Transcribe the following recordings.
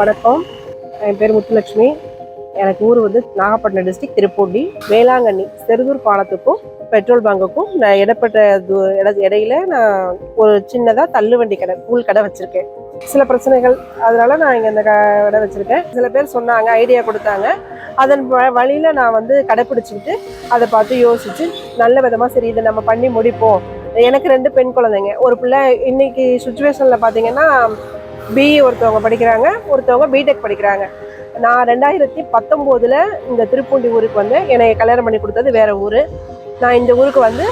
வணக்கம். என் பேர் முத்துலட்சுமி. எனக்கு ஊர் வந்து நாகப்பட்டினம் டிஸ்ட்ரிக்ட் திருப்பூண்டி. வேளாங்கண்ணி செருதூர் பாலத்துக்கும் பெட்ரோல் பங்குக்கும் நான் இடப்பட்ட இட இடையில நான் ஒரு சின்னதாக தள்ளுவண்டி கடை கூழ் கடை வச்சுருக்கேன். சில பிரச்சனைகள் அதனால நான் இங்கே இந்த க- கடை வச்சுருக்கேன். சில பேர் சொன்னாங்க ஐடியா கொடுத்தாங்க. அதன் வ- வழியில நான் வந்து கடைப்பிடிச்சிக்கிட்டு அதை பார்த்து யோசிச்சு நல்ல விதமாக சரி இதை நம்ம பண்ணி முடிப்போம். எனக்கு ரெண்டு பெண் குழந்தைங்க. ஒரு பிள்ளை இன்னைக்கு சுச்சுவேஷனில் பார்த்தீங்கன்னா பிஇ ஒருத்தவங்க படிக்கிறாங்க ஒருத்தவங்க பிடெக் படிக்கிறாங்க. நான் ரெண்டாயிரத்தி பத்தொம்போதில் இந்த திருப்பூண்டி ஊருக்கு வந்து என்னை கல்யாணம் பண்ணி கொடுத்தது வேறு ஊர். நான் இந்த ஊருக்கு வந்து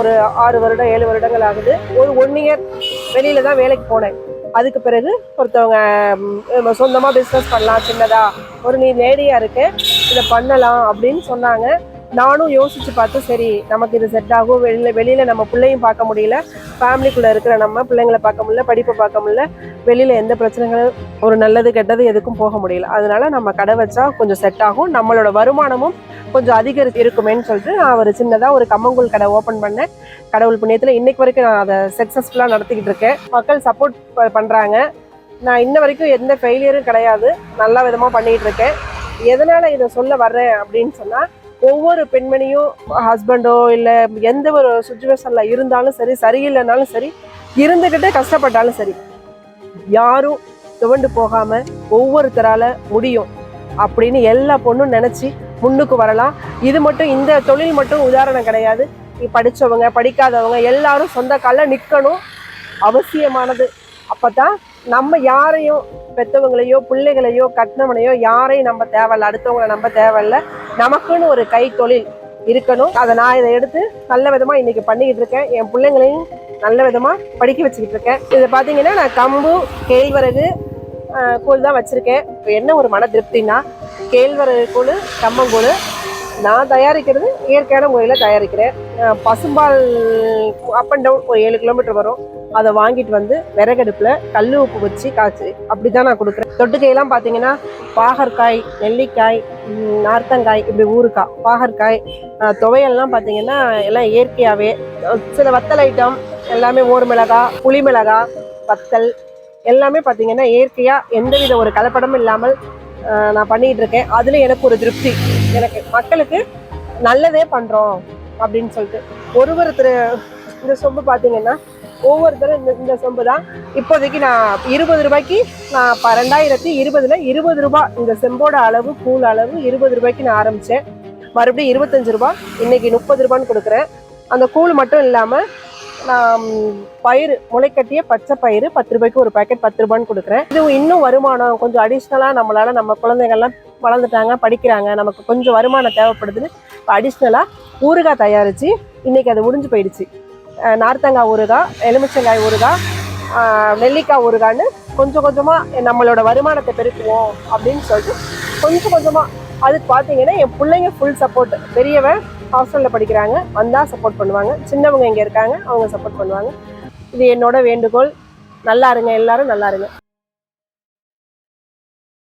ஒரு ஆறு வருடம் ஏழு வருடங்கள் ஆகுது. ஒரு ஒன் இயர் வெளியில் தான் வேலைக்கு போனேன். அதுக்கு பிறகு ஒருத்தவங்க சொந்தமாக பிஸ்னஸ் பண்ணலாம் சின்னதாக ஒரு நீ லேடியாக இருக்கு இதை பண்ணலாம் அப்படின்னு சொன்னாங்க. நானும் யோசிச்சு பார்த்து சரி நமக்கு இது செட் ஆகும். வெளியில வெளியில நம்ம பிள்ளையும் பார்க்க முடியல. ஃபேமிலிக்குள்ள இருக்கிற நம்ம பிள்ளைங்களை பார்க்க முடியல படிப்பை பார்க்க முடியல. வெளியில எந்த பிரச்சனைகளும் ஒரு நல்லது கெட்டது எதுக்கும் போக முடியல. அதனால நம்ம கடை வச்சா கொஞ்சம் செட் ஆகும். நம்மளோட வருமானமும் கொஞ்சம் அதிகரித்து இருக்குமேன்னு சொல்லிட்டு நான் ஒரு சின்னதாக ஒரு கம்மங்கூழ் கடை ஓப்பன் பண்ணேன். கடவுள் புண்ணியத்தில் இன்னைக்கு வரைக்கும் நான் அதை சக்ஸஸ்ஃபுல்லாக நடத்திக்கிட்டு இருக்கேன். மக்கள் சப்போர்ட் பண்ணுறாங்க நான் இன்ன வரைக்கும் எந்த ஃபெயிலியரும் கிடையாது. நல்ல விதமாக பண்ணிகிட்டு இருக்கேன். எதனால் இதை சொல்ல வர்றேன் அப்படின்னு சொன்னால் ஒவ்வொரு பெண்மணியும் ஹஸ்பண்டோ இல்லை எந்த ஒரு சுச்சுவேஷனில் இருந்தாலும் சரி சரியில்லைனாலும் சரி இருந்துக்கிட்டே கஷ்டப்பட்டாலும் சரி யாரும் துவண்டு போகாமல் ஒவ்வொருத்தரால் முடியும் அப்படின்னு எல்லா பொண்ணும் நினச்சி முன்னுக்கு வரலாம். இது மட்டும் இந்த தொழில் மட்டும் உதாரணம் கிடையாது. படித்தவங்க படிக்காதவங்க எல்லாரும் சொந்த காலில் நிற்கணும் அவசியமானது. அப்போ தான் நம்ம யாரையும் பெற்றவங்களையோ பிள்ளைகளையோ கட்டினவனையோ யாரையும் நம்ம தேவையில்ல அடுத்தவங்களை நம்ப தேவையில்ல. நமக்குன்னு ஒரு கைத்தொழில் இருக்கணும். அதை நான் இதை எடுத்து நல்ல விதமாக இன்னைக்கு பண்ணிக்கிட்டு இருக்கேன். என் பிள்ளைங்களையும் நல்ல விதமாக படிக்க வச்சுக்கிட்டு இருக்கேன். இதை பார்த்தீங்கன்னா நான் கம்பு கேழ்வரகு கூழ் தான் வச்சுருக்கேன். இப்போ என்ன ஒரு மன திருப்தினா கேழ்வரகு கூழ் கம்பங்கூழ் நான் தயாரிக்கிறது இயற்கையான முறையில் தயாரிக்கிறேன். பசும்பால் அப் அண்ட் டவுன் ஒரு ஏழு கிலோமீட்டர் வரும். அதை வாங்கிட்டு வந்து விறகடுப்பில் கல் உப்பு வச்சு காய்ச்சி. அப்படி தான் நான் கொடுக்குறேன். தொட்டுக்கையெல்லாம் பார்த்தீங்கன்னா பாகற்காய் நெல்லிக்காய் நார்த்தங்காய் இப்படி ஊறுக்காய் பாகற்காய் துவையல்லாம் பார்த்தீங்கன்னா எல்லாம் இயற்கையாகவே சில வத்தல் ஐட்டம் எல்லாமே ஓர் மிளகா புளி மிளகா வத்தல் எல்லாமே பார்த்தீங்கன்னா இயற்கையாக எந்தவித ஒரு கலப்படமும் இல்லாமல் நான் பண்ணிகிட்டு இருக்கேன். அதில் எனக்கு ஒரு திருப்தி. எனக்கு மக்களுக்கு நல்லதே பண்ணுறோம் அப்படின்னு சொல்லிட்டு. ஒரு ஒருத்தர் இந்த சொம்பு பார்த்தீங்கன்னா ஒவ்வொருத்தரும் இந்த இந்த சொம்பு தான் இப்போதைக்கு நான் இருபது ரூபாய்க்கு நான் இப்போ ரெண்டாயிரத்தி இருபதுல இருபது ரூபாய் இந்த செம்போட அளவு கூழ் அளவு இருபது ரூபாய்க்கு நான் ஆரம்பித்தேன் மறுபடியும் இருபத்தஞ்சு ரூபா இன்னைக்கு முப்பது ரூபான்னு கொடுக்குறேன். அந்த கூழ் மட்டும் இல்லாமல் நான் பயிர் முளைக்கட்டிய பச்சை பயிறு பத்து ரூபாய்க்கு ஒரு பாக்கெட் பத்து ரூபான்னு கொடுக்குறேன். இது இன்னும் வருமானம் கொஞ்சம் அடிஷ்னலாக நம்மளால் நம்ம குழந்தைங்கள்லாம் வளர்ந்துட்டாங்க படிக்கிறாங்க நமக்கு கொஞ்சம் வருமானம் தேவைப்படுதுன்னு இப்போ அடிஷ்னலாக ஊறுகாய் தயாரித்து இன்றைக்கி அது முடிஞ்சு போயிடுச்சு. நார்த்தங்காய் ஊறுகாய் எலுமிச்சங்காய் ஊறுகாய் நெல்லிக்காய் ஊறுகான்னு கொஞ்சம் கொஞ்சமாக நம்மளோட வருமானத்தை பெருக்குவோம் அப்படின்னு சொல்லிட்டு கொஞ்சம் கொஞ்சமாக அதுக்கு பார்த்தீங்கன்னா என் பிள்ளைங்க ஃபுல் சப்போர்ட் பெரியவன் ஹாஸ்டலில் படிக்கிறாங்க வந்தால் சப்போர்ட் பண்ணுவாங்க. சின்னவங்க இங்கே இருக்காங்க அவங்க சப்போர்ட் பண்ணுவாங்க. இது என்னோட வேண்டுகோள். நல்லா இருங்க எல்லாரும் நல்லா இருங்க.